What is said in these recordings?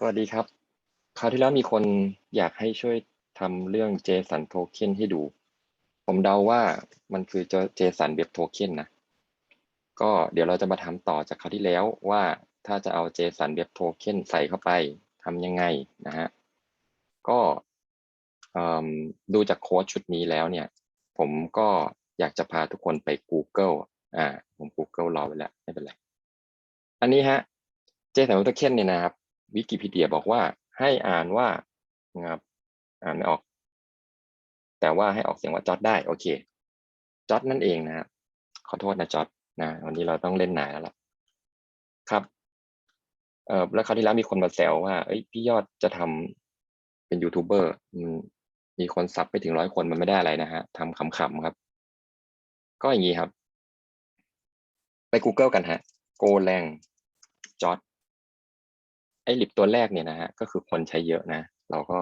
สวัสดีครับ คราวที่แล้วมีคนอยากให้ช่วยทำเรื่อง JSON Token ให้ดู ผมเดาว่ามันคือ JSON Web Token นะ ก็เดี๋ยวเราจะมาทำต่อจากคราวที่แล้วว่าถ้าจะเอา JSON Web Token ใส่เข้าไปทำยังไงนะฮะ ก็ดูจากโค้ดชุดนี้แล้วเนี่ย ผมก็อยากจะพาทุกคนไป Google อ่าผม Google รอไว้แล้ว ไม่เป็นไร อันนี้ฮะ JSON Web Token เนี่ยนะครับ วิกิพีเดียบอกว่าให้อ่านว่านะครับอ่านไม่ออก แต่ว่าให้ออกเสียงว่าจอดได้ โอเคจอดนั่นเองนะครับขอโทษนะจอดนะวันนี้เราต้องเล่นหนาแล้วล่ะครับเออแล้วคราวที่แล้วมีคนมาแซวว่าเอ้ยพี่ยอดจะทำเป็นยูทูบเบอร์มีคนซับไปถึงร้อยคนมันไม่ได้อะไรนะฮะทำขำๆครับ ก็อย่างนี้ครับ ไป Google กันฮะ Go Lang จ อดไอ้ลิปตัวแรกเนี่ยนะฮะก็คือคนใช้เยอะนะ เราก็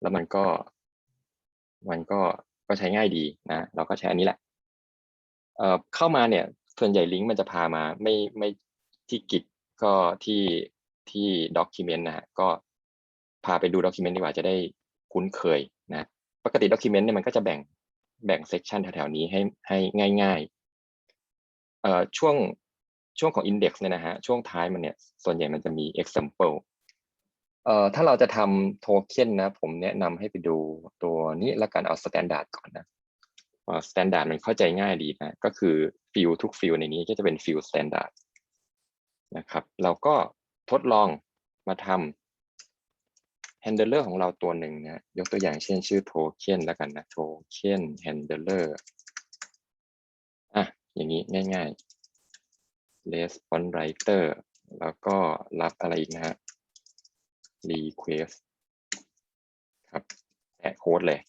แล้วมันก็มันก็ก็ใช้ง่ายดีนะ เราก็ใช้อันนี้แหละเอ่อเข้ามาเนี่ยส่วนใหญ่ลิงก์มันจะพามาไม่ไม่ที่กิจก็ที่ที่ด็อกิเมนต์นะฮะก็พาไปดูด็อกิเมนต์ดีกว่าจะได้คุ้นเคยนะปกติด็อกิเมนต์เนี่ยมันก็จะแบ่งแบ่งเซกชันแถวๆนี้ให้ให้ง่ายๆเอ่อช่วง ช่วงของ index เนี่ยนะฮะช่วงท้ายมันเนี่ยส่วนใหญ่มันจะมี example เอ่อถ้าเราจะทำโทเค็นนะ ผมแนะนำให้ไปดูตัวนี้แล้วกันเอา standard ก่อนนะว่า standard มันเข้าใจง่ายดีนะ ก็คือฟิลทุกฟิลในนี้ก็จะเป็นฟิล standard นะครับ เราก็ทดลองมาทำ handler ของเราตัวหนึ่งนะ ยกตัวอย่างเช่นชื่อโทเค็นแล้วกันนะโทเค็น handler อะ อย่างนี้ง่าย ๆ response writer แล้วก็รับอะไรอีกนะฮะ request ครับแปะโค้ดเลย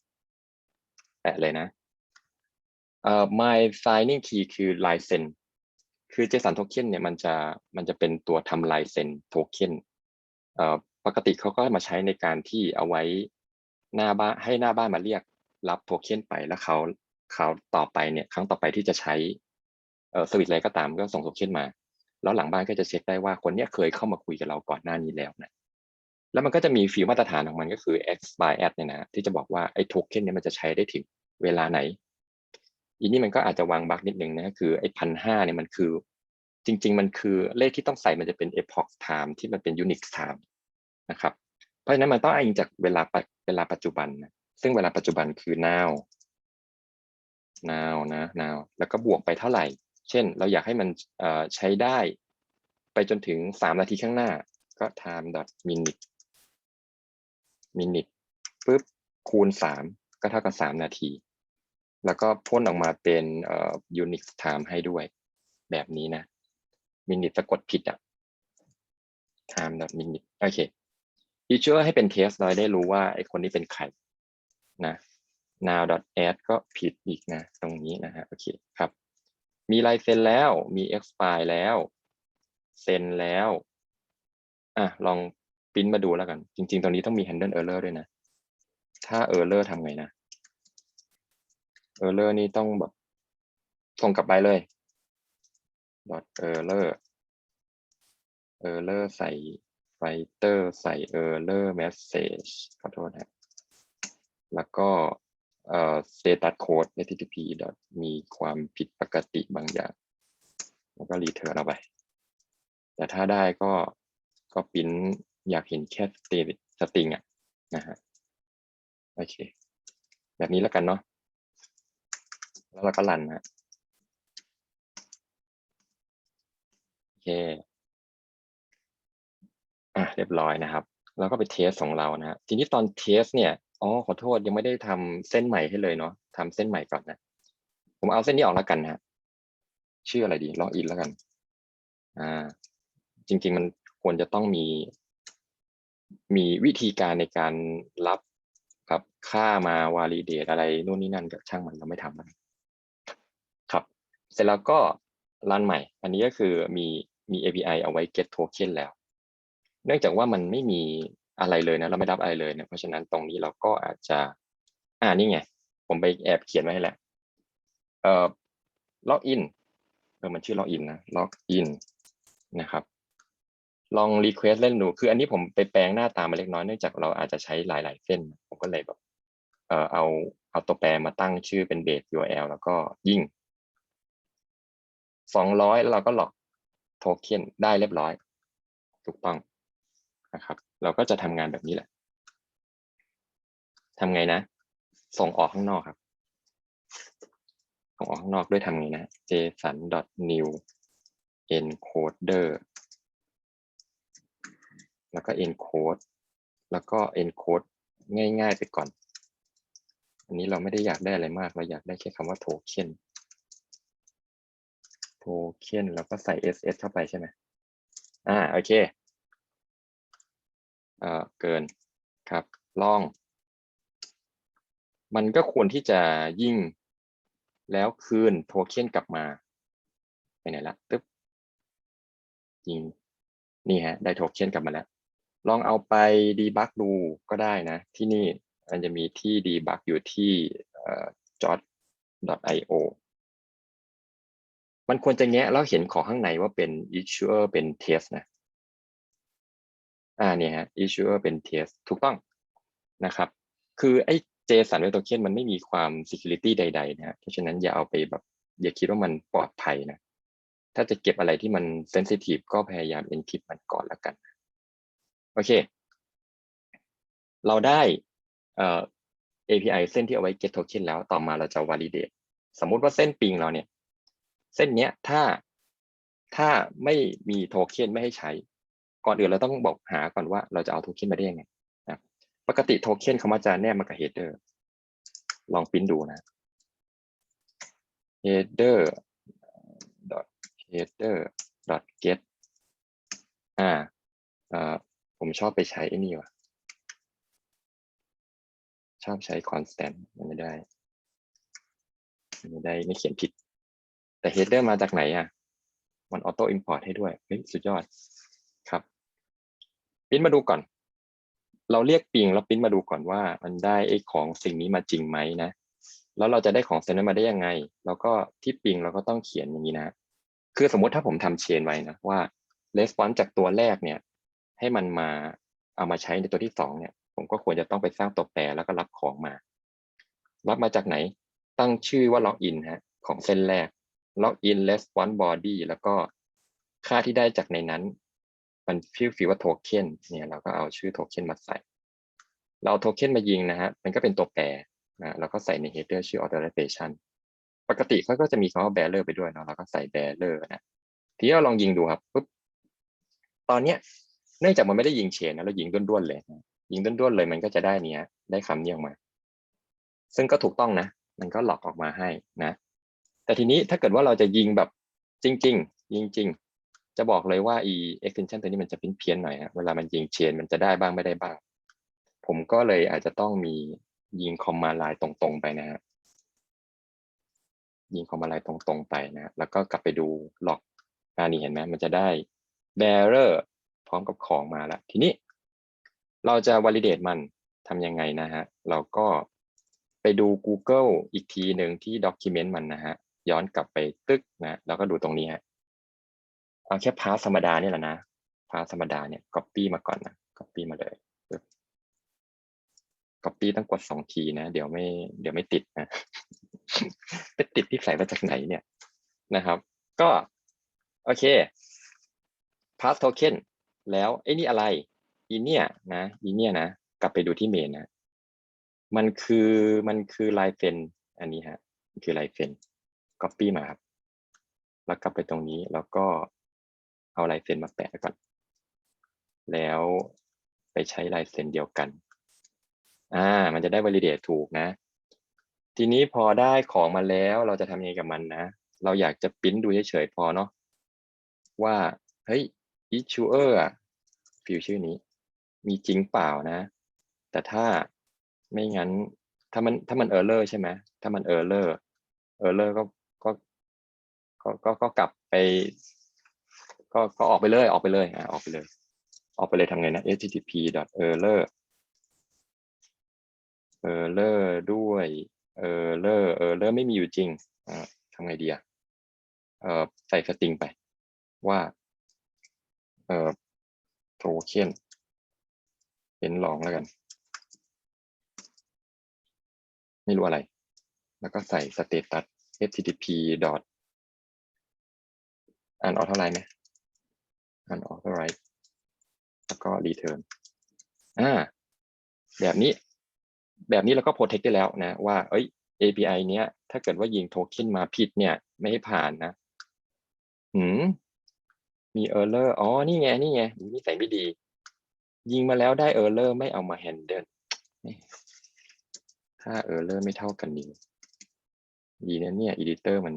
แปะเลยนะเอ่อ my signing key คือลายเซ็นคือ JSON token เนี่ยมันจะมันจะเป็นตัวทำลายเซ็นโทเค็นเอ่อปกติเขาก็มาใช้ในการที่เอาไว้หน้าบ้านให้หน้าบ้านมาเรียกรับโทเค็นไปแล้วเขาเขาต่อไปเนี่ยครั้งต่อไปที่จะใช้ สวิตอะไรก็ตามก็ส่งโทเค็นมา แล้วหลังบ้านก็จะเช็คได้ว่าคนเนี้ยเคยเข้ามาคุยกับเราก่อนหน้านี้แล้วนะแล้วมันก็จะมีฟิลมาตรฐานของมันก็คือ x by at เนี่ยนะที่จะบอกว่าไอ้โทเค็นเนี่ยมันจะใช้ได้ถึงเวลาไหนอีนี่มันก็อาจจะวางบั๊กนิดนึงนะคือไอ้พันห้าเนี่ยมันคือ จริง ๆ มันคือเลขที่ต้องใส่มันจะเป็น epoch time ที่มันเป็น unix time นะครับเพราะฉะนั้นมันต้องอ้างจากเวลาเวลาปัจจุบันนะซึ่งเวลาปัจจุบันคือ now now นะ now แล้วก็บวกไปเท่าไหร่ เช่น เราอยากให้มันใช้ได้ไปจนถึงสามนาทีข้างหน้า ก็ time dot minute minute ปุ๊บคูณสามก็เท่ากับสามนาที แล้วก็พ่นออกมาเป็นเอ่อ unix time ให้ด้วย แบบนี้นะ minute สะกดผิดอะ time dot minute โอเคฟีเจอร์ให้เป็นเทสเราได้รู้ว่าไอคนนี้เป็นใครนะ now dot add ก็ผิดอีกนะ ตรงนี้นะฮะโอเคครับ มีลายเซ็นแล้วมี expire แล้วเซ็นแล้วอะลองปริ้นมาดูแล้วกัน จริง ๆตรงนี้ต้องมี handle error ด้วยนะ ถ้า error ทำไงนะ error นี่ต้องแบบส่งกลับไปเลย dot error error ใส่ writer ใส่ error message ขอโทษนะแล้วก็ เอ่อ status code http มีความผิดปกติบางอย่าง แล้วก็ return เอาไป แต่ถ้าได้ก็ก็ปิ้นอยากเห็นแค่สตสตริงอะนะฮะโอเค แบบนี้แล้วกันเนาะแล้วเราก็รันนะโอเคอะเรียบร้อยนะครับ แล้วก็ไปเทสของเรานะฮะทีนี้ตอนเทสเนี่ย อ๋อขอโทษยังไม่ได้ทำเส้นใหม่ให้เลยเนาะทำเส้นใหม่ก่อนนะผมเอาเส้นนี้ออกแล้วกันนะฮะชื่ออะไรดีล็อกอินแล้วกัน อ่า จริง ๆ มันควรจะต้องมี มีวิธีการในการรับครับค่ามาวาลิเดตอะไรนู่นนี่นั่นกับช่างมันเราไม่ทำมันครับ เสร็จแล้วก็รันใหม่ อันนี้ก็คือมีมี API เอาไว้ get token แล้ว เนื่องจากว่ามันไม่มี อะไรเลยนะเราไม่รับอะไรเลยนะเพราะฉะนั้นตรงนี้เราก็อาจจะ อ่านี่ไง ผมไปแอบเขียนไว้ให้แหละเอ่อล็อกอินเออมันชื่อล็อกอินนะล็อกอินนะครับลองรีเควสเล่นดู คืออันนี้ผมไปแปลงหน้าตามาเล็กน้อยเนื่องจากเราอาจจะใช้หลาย ๆ เส้น ผมก็เลยแบบ เอ่อเอาเอาตัวแปรมาตั้งชื่อเป็นเบส URL แล้วก็ยิ่งสองร้อยแล้วเราก็หลอกโทเค็นได้เรียบร้อย ถูกต้องนะครับ เราก็จะทำงานแบบนี้แหละทำไงนะ ส่งออกข้างนอกครับ ส่งออกข้างนอกด้วยทำไงนะ json.new encoder แล้วก็ encode แล้วก็ encode ง่ายๆไปก่อน อันนี้เราไม่ได้อยากได้อะไรมาก เราอยากได้แค่คำว่าโทเค็นโทเค็นแล้วก็ใส่ ss เข้าไปใช่ไหมอ่า โอเค เกินครับล่อง มันก็ควรที่จะยิ่งแล้วคืนโทเค็นกลับมาไปไหนละตึ๊บยิงนี่ฮะได้โทเค็นกลับมาแล้ว ลองเอาไปดีบักดูก็ได้นะ ที่นี่มันจะมีที่ดีบักอยู่ที่ jot.io มันควรจะแงะแล้วเห็นของข้างในว่าเป็น issuer เป็น test นะ อ่าเนี่ยฮะ issuer เป็น test ถูกต้องนะครับ คือไอ้ JSON Web Token มันไม่มีความ security ใดๆนะฮะเพราะฉะนั้นอย่าเอาไปแบบ อย่าคิดว่ามันปลอดภัยนะ ถ้าจะเก็บอะไรที่มัน sensitive ก็พยายาม encrypt มันก่อนแล้วกัน โอเค เราได้เอ่อ API เส้นที่เอาไว้ get token แล้วต่อมาเราจะ validate สมมุติว่าเส้นปิงเราเนี่ย เส้นเนี้ยถ้าถ้าไม่มีโทเค็นไม่ให้ใช้ ก่อนอื่นเราต้องบอกหาก่อนว่าเราจะเอาโทเค็นมาได้ยังไงนะปกติโทเค็นเขามาจะแนบมากับ header ลองปริ้นดูนะ header dot header dot get อ่าเอ่อผมชอบไปใช้ไอ้นี่ว่ะ ชอบใช้ constant มันไม่ได้มันไม่ได้ไม่เขียนผิด แต่ header มาจากไหนอะ มัน auto import ให้ด้วย เฮ้ย สุดยอด ปิ้นมาดูก่อน เราเรียกปิงแล้วปิ้นมาดูก่อนว่า มันได้ไอ้ของสิ่งนี้มาจริงไหมนะ แล้วเราจะได้ของเซนนั้นมาได้ยังไง แล้วก็ที่ปิงเราก็ต้องเขียนอย่างนี้นะ คือสมมติถ้าผมทำเชนไว้นะว่า response จากตัวแรกเนี่ย ให้มันมาเอามาใช้ในตัวที่สองเนี่ย ผมก็ควรจะต้องไปสร้างตัวแปรแล้วก็รับของมา รับมาจากไหน ตั้งชื่อว่า login ฮะ ของเส้นแรก login response body แล้วก็ค่าที่ได้จากในนั้น มันฟิลฟิลว่าโทเค็นเนี่ยเราก็เอาชื่อโทเค็นมาใส่ เราเอาโทเค็นมายิงนะฮะมันก็เป็นตัวแปรนะเราก็ใส่ใน header ชื่อ authorization ปกติเขาก็จะมีคำว่า bearer ไปด้วยเนาะเราก็ใส่ bearer นะทีนี้เราลองยิงดูครับปุ๊บตอนเนี้ยเนื่องจากมันไม่ได้ยิงเชนนะเรายิงด้วนๆเลย ยิงด้วนๆเลยมันก็จะได้เนี้ยได้คำนี้ออกมา ซึ่งก็ถูกต้องนะ มันก็หลอกออกมาให้นะ แต่ทีนี้ถ้าเกิดว่าเราจะยิงแบบจริง ๆ ยิงจริง จะบอกเลยว่า e extension ตัวนี้มันจะเพี้ยนๆหน่อยฮะเวลามันยิงเชนมันจะได้บ้างไม่ได้บ้าง ผมก็เลยอาจจะต้องมียิงคอมมาไลน์ตรงๆไปนะฮะยิงคอมมาไลน์ตรงๆไปนะแล้วก็กลับไปดูหลอกอันนี้เห็นไหมมันจะได้ bearer พร้อมกับของมาแล้วทีนี้ เราจะ validate มันทำยังไงนะฮะ เราก็ไปดู Google อีกทีหนึ่งที่ document มันนะฮะ ย้อนกลับไปตึกนะ แล้วก็ดูตรงนี้ฮะ เอาแค่พาสธรรมดาเนี่ยแหละนะพาสธรรมดาเนี่ย copy มาก่อนนะ copy มาเลยปึ๊บ copy ต้องกดสองทีนะ เดี๋ยวไม่ เดี๋ยวไม่ติดนะไปติดที่ใส่มาจากไหนเนี่ยนะครับ ก็ โอเค pass token แล้วไอ้นี่อะไรอีเนี่ยนะอีเนี่ยนะ กลับไปดูที่เมนนะ มันคือมันคือลายเซ็นอันนี้ฮะมันคือลายเซ็น copy มาครับ แล้วกลับไปตรงนี้แล้วก็ เอาลายเซ็นมาแปะไว้ก่อน แล้วไปใช้ลายเซ็นเดียวกัน อ่า มันจะได้ validate ถูกนะ ทีนี้พอได้ของมาแล้วเราจะทำยังไงกับมันนะ เราอยากจะปริ้นดูเฉยๆพอเนาะ ว่า เฮ้ย issuer อะฟิลชื่อนี้ มีจริงเปล่านะ แต่ถ้าไม่งั้น ถ้ามันถ้ามัน error ใช่ไหม ถ้ามัน error error ก็ก็ก็ก็ก็กลับไป ก็ก็ออกไปเลยออกไปเลยอ่าออกไปเลย ออกไปเลยทำไงนะ http error error ด้วย error error ไม่มีอยู่จริงอ่าทำไงดีอะเอ่อใส่สตริงไปว่าเอ่อ token เป็นลองแล้วกัน ไม่รู้อะไร แล้วก็ใส่ status http dot unauthorized ไหม unauthorized แล้วก็ return อ่าแบบนี้ แบบนี้เราก็ protect ได้แล้วนะ ว่า เอ้ย API เนี้ย ถ้าเกิดว่ายิงโทเค็นมาผิดเนี่ย ไม่ให้ผ่านนะหืมมี error อ๋อ นี่ไง นี่ไงนี่ใส่ไม่ดี ยิงมาแล้วได้ error ไม่เอามา handle ถ้า error ไม่เท่ากันนี้ดีนะเนี่ย editor มัน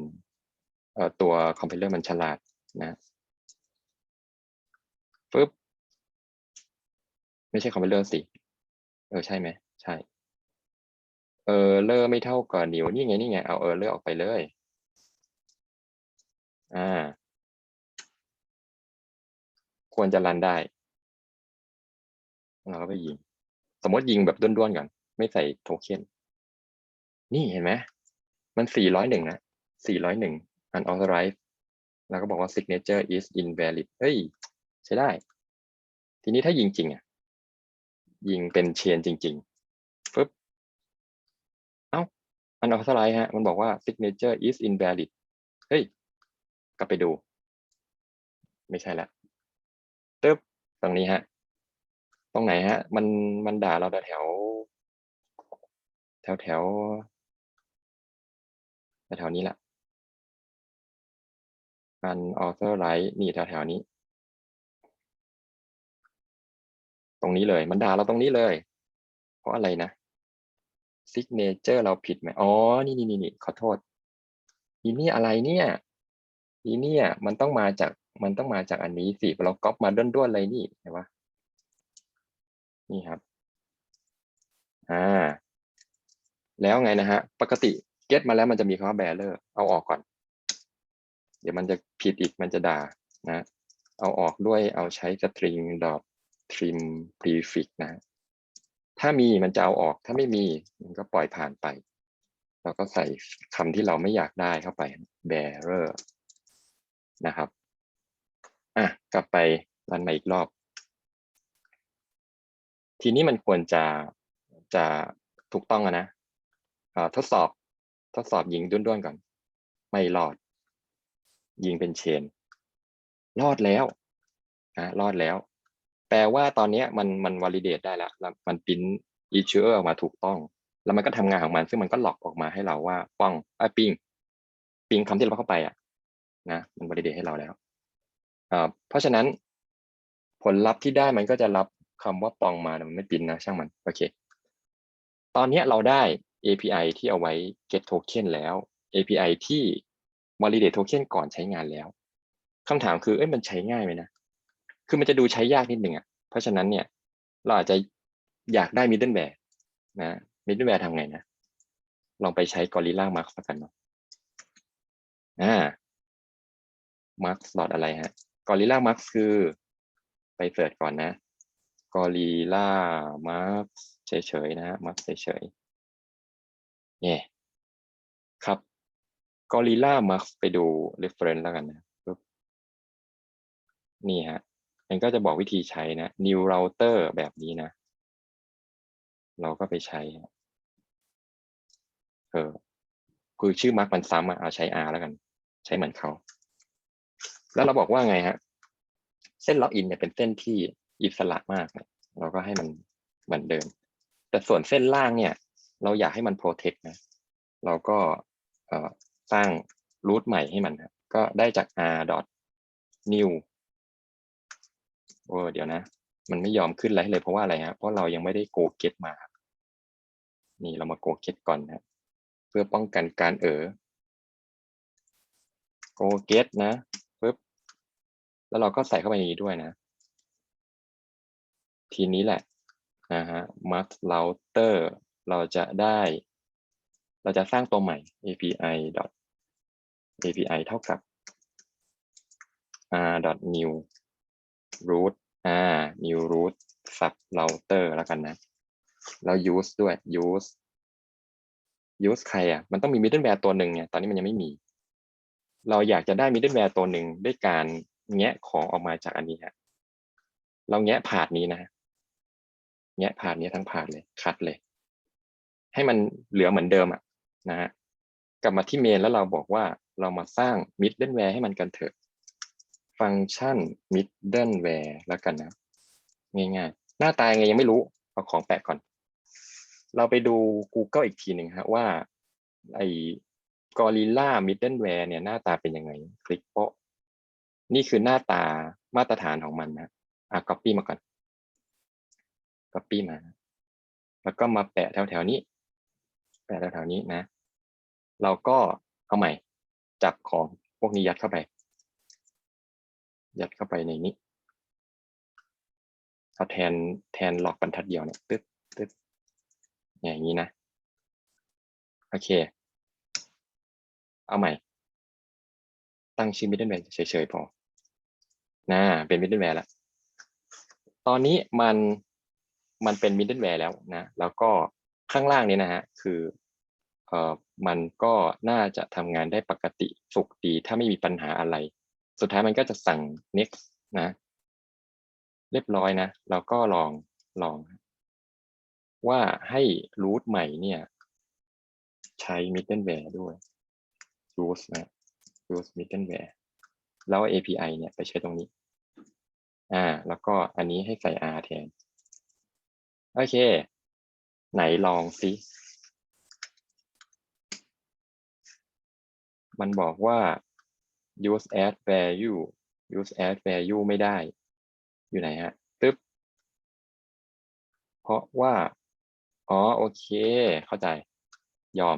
เอ่อตัว compiler มันฉลาดนะ ปึ๊บไม่ใช่ compiler สิเออใช่ไหมใช่เออเลอร์ไม่เท่ากับนิวนี่ไงนี่ไงเอาเออเลอร์ออกไปเลย อ่า ควรจะรันได้เราก็ไปยิง สมมติยิงแบบด้วนๆก่อนไม่ใส่โทเค็นนี่เห็นไหมมัน 401 นะ 401 unauthorized แล้วก็บอกว่า signature is invalid เฮ้ย ใช้ได้ ทีนี้ถ้ายิงจริงอะ ยิงเป็นเชนจริงๆปึ๊บเอ้า unauthorized ฮะ มันบอกว่า signature is invalid เฮ้ย กลับไปดู ไม่ใช่ละตึ๊บตรงนี้ฮะ ตรงไหนฮะ มันมันด่าเราแถว แถวแถวแถวนี้แหละ unauthorized นี่แถวๆนี้ ตรงนี้เลย มันด่าเราตรงนี้เลย เพราะอะไรนะ signature เราผิดไหมอ๋อ นี่นี่นี่ขอโทษอีนี่อะไรเนี่ยอีเนี่ยมันต้องมาจากมันต้องมาจากอันนี้สิเราก๊อปมาด้วนๆเลยนี่เห็นปะนี่ครับอ่าแล้วไงนะฮะ ปกติ get มาแล้วมันจะมีคำว่า bearer เอาออกก่อน เดี๋ยวมันจะผิดอีกมันจะด่านะ เอาออกด้วยเอาใช้ string dot trim prefix นะ ถ้ามีมันจะเอาออก ถ้าไม่มีมันก็ปล่อยผ่านไป เราก็ใส่คำที่เราไม่อยากได้เข้าไป bearer นะครับ อะ กลับไปรันมาอีกรอบ ทีนี้มันควรจะจะถูกต้องนะอ่าทดสอบทดสอบยิงด้วนๆก่อน ไม่รอด ยิงเป็นเชน รอดแล้วนะรอดแล้ว แปลว่าตอนนี้มันมัน validate ได้แล้วแล้วมันพิมพ์ issuer ออกมาถูกต้อง แล้วมันก็ทำงานของมัน ซึ่งมันก็หลอกออกมาให้เราว่าป้องไอ้ปิงปิงคำที่เราเข้าไปอะนะมัน validate ให้เราแล้วอ่าเพราะฉะนั้น ผลลัพธ์ที่ได้มันก็จะรับคำว่าปองมามันไม่ปินนะช่างมันโอเค ตอนนี้เราได้ API ที่เอาไว้ get token แล้ว API ที่ validate token ก่อนใช้งานแล้วคำถามคือเอ้ยมันใช้ง่ายไหมนะ คือมันจะดูใช้ยากนิดหนึ่งอะเพราะฉะนั้นเนี่ย เราอาจจะอยากได้ middleware นะ middleware ทำไงนะ ลองไปใช้ Gorilla Max แล้วกันเนาะอ่า Max หลอดอะไรฮะ Gorilla Max คือไปเสิร์ชก่อนนะ Gorilla Max เฉยๆนะ Max เฉยๆเนี่ยครับ Gorilla Max ไปดู reference แล้วกันนะนี่ฮะ มันก็จะบอกวิธีใช้นะ new router แบบนี้นะ เราก็ไปใช้ เออ คือชื่อมาร์กมันซ้ำอะเอาใช้ R แล้วกัน ใช้เหมือนเขา แล้วเราบอกว่าไงฮะ เส้นล็อกอินเนี่ยเป็นเส้นที่อิสระมาก เราก็ให้มันเหมือนเดิม แต่ส่วนเส้นล่างเนี่ย เราอยากให้มันโปรเทคนะ เราก็สร้างรูทใหม่ให้มัน ก็ได้จาก R. New โอ้เดี๋ยวนะ มันไม่ยอมขึ้นไรเลยเพราะว่าอะไรฮะเพราะเรายังไม่ได้ go get มา นี่เรามา go get ก่อนนะเพื่อป้องกันการเออ go get นะปึ๊บแล้วเราก็ใส่เข้าไปในนี้ด้วยนะ ทีนี้แหละนะฮะ max router เราจะได้ เราจะสร้างตัวใหม่ api dot api เท่ากับ r dot new root r new root sub router แล้วกันนะ แล้ว use ด้วย use use ใครอะ มันต้องมี middleware ตัวหนึ่งเนี่ย ตอนนี้มันยังไม่มี เราอยากจะได้ middleware ตัวหนึ่งด้วยการแงะของออกมาจากอันนี้ฮะ เราแงะผ่านนี้นะ แงะผ่านนี้ทั้งผ่านเลย คัดเลย ให้มันเหลือเหมือนเดิมอะนะฮะ กลับมาที่เมนแล้วเราบอกว่าเรามาสร้าง middleware ให้มันกันเถอะ ฟังก์ชัน middleware แล้วกันนะง่ายๆ หน้าตายังไงยังไม่รู้ เอาของแปะก่อน เราไปดู Google อีกทีหนึ่งฮะว่าไอ้ Gorilla Middleware เนี่ยหน้าตาเป็นยังไง คลิกโปะนี่คือหน้าตามาตรฐานของมันนะอะ copy มาก่อน copy มา แล้วก็มาแปะแถวๆนี้ แปะแถวๆนี้นะ เราก็เอาใหม่ จับของพวกนี้ยัดเข้าไป ยัดเข้าไปในนี้เอาแทนแทนหลอกบรรทัดเดียวเนี่ยตึ๊ดตึ๊ดเนี่ยอย่างนี้นะโอเค เอาใหม่ ตั้งชื่อ middleware เฉยๆพอนะเป็น middleware แล้ว ตอนนี้มันมันเป็น middleware แล้วนะ แล้วก็ข้างล่างนี้นะฮะ คือเอ่อมันก็น่าจะทำงานได้ปกติสุขดีถ้าไม่มีปัญหาอะไร สุดท้ายมันก็จะสั่ง next นะ เรียบร้อยนะ เราก็ลองลอง ว่าให้ root ใหม่เนี่ย ใช้ middleware ด้วย use นะ use middleware แล้ว API เนี่ยไปใช้ตรงนี้ อ่า แล้วก็อันนี้ให้ใส่ R แทน โอเค ไหนลองซิ มันบอกว่า use add value use add value ไม่ได้ อยู่ไหนฮะตึ๊บเพราะว่า อ๋อ โอเค เข้าใจ ยอม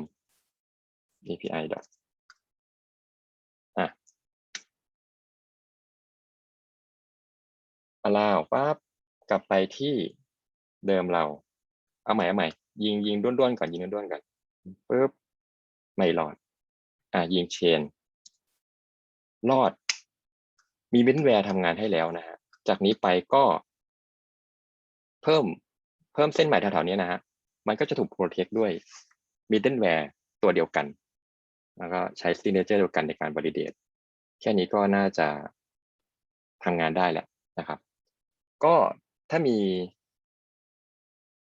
API ดอทอะ allow ปั๊บกลับไปที่เดิมเรา เอาใหม่เอาใหม่ ยิงยิงด้วนๆก่อนยิงด้วนๆก่อนปึ๊บไม่รอด อะยิงเชน รอด มีมิดแวร์ทำงานให้แล้วนะฮะ จากนี้ไปก็เพิ่มเพิ่มเส้นใหม่แถวๆนี้นะฮะ มันก็จะถูกโปรเทคด้วย middleware ตัวเดียวกัน แล้วก็ใช้ signature เดียวกันในการ validate แค่นี้ก็น่าจะทำงานได้แหละนะครับ ก็ถ้ามี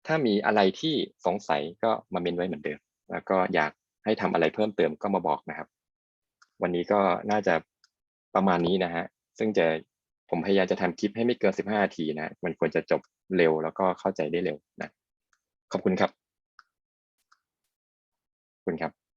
ถ้ามีอะไรที่สงสัยก็มาเมนไว้เหมือนเดิม แล้วก็อยากให้ทำอะไรเพิ่มเติมก็มาบอกนะครับ วันนี้ก็น่าจะ ประมาณนี้นะฮะ ซึ่งจะผมพยายามจะทำคลิปให้ไม่เกิน 15นาทีนะ มันควรจะจบเร็วแล้วก็เข้าใจได้เร็วนะ ขอบคุณครับขอบคุณครับ